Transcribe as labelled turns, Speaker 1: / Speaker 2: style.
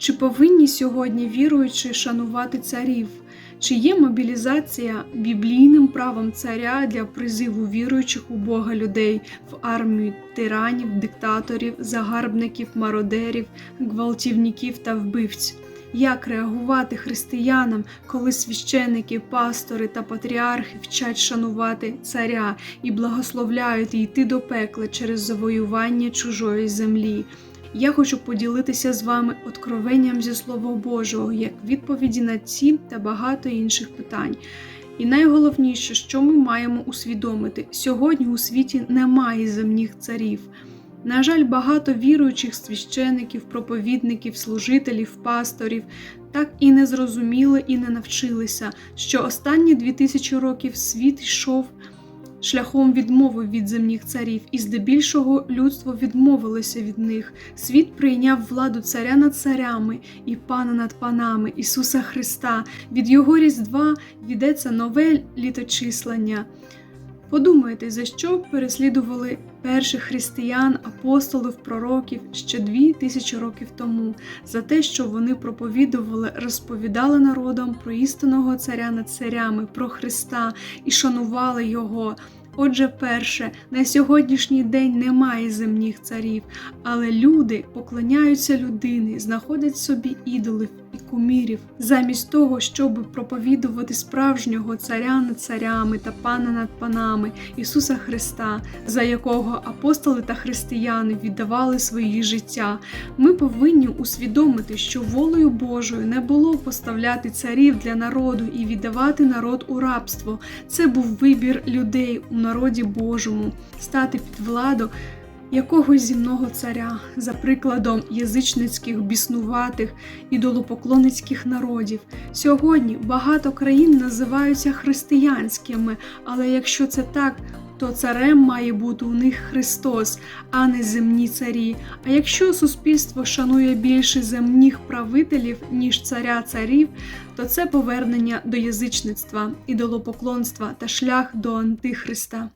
Speaker 1: Чи повинні сьогодні віруючі шанувати царів? Чи є мобілізація біблійним правом царя для призиву віруючих у Бога людей в армію тиранів, диктаторів, загарбників, мародерів, гвалтівників та вбивць? Як реагувати християнам, коли священики, пастори та патріархи вчать шанувати царя і благословляють йти до пекла через завоювання чужої землі? Я хочу поділитися з вами откровенням зі Слова Божого як відповіді на ці та багато інших питань. І найголовніше, що ми маємо усвідомити, сьогодні у світі немає земних царів. На жаль, багато віруючих священиків, проповідників, служителів, пасторів так і не зрозуміли і не навчилися, що останні дві тисячі років світ йшов шляхом відмови від земних царів, і здебільшого людство відмовилося від них. Світ прийняв владу царя над царями і пана над панами Ісуса Христа. Від Його Різдва відеться нове літочислення. Подумайте, за що переслідували перших християн, апостолів, пророків ще дві тисячі років тому, за те, що вони проповідували, розповідали народам про істинного царя над царями, про Христа і шанували Його. Отже, перше, на сьогоднішній день немає земних царів, але люди поклоняються людини, знаходять собі ідолів і кумірів, замість того, щоб проповідувати справжнього царя над царями та пана над панами Ісуса Христа, за якого апостоли та християни віддавали свої життя. Ми повинні усвідомити, що волею Божою не було поставляти царів для народу і віддавати народ у рабство. Це був вибір людей у народі Божому, стати під владу якогось земного царя, за прикладом язичницьких, біснуватих, ідолопоклонницьких народів. Сьогодні багато країн називаються християнськими, але якщо це так, то царем має бути у них Христос, а не земні царі. А якщо суспільство шанує більше земних правителів, ніж царя царів, то це повернення до язичництва, ідолопоклонства та шлях до Антихриста.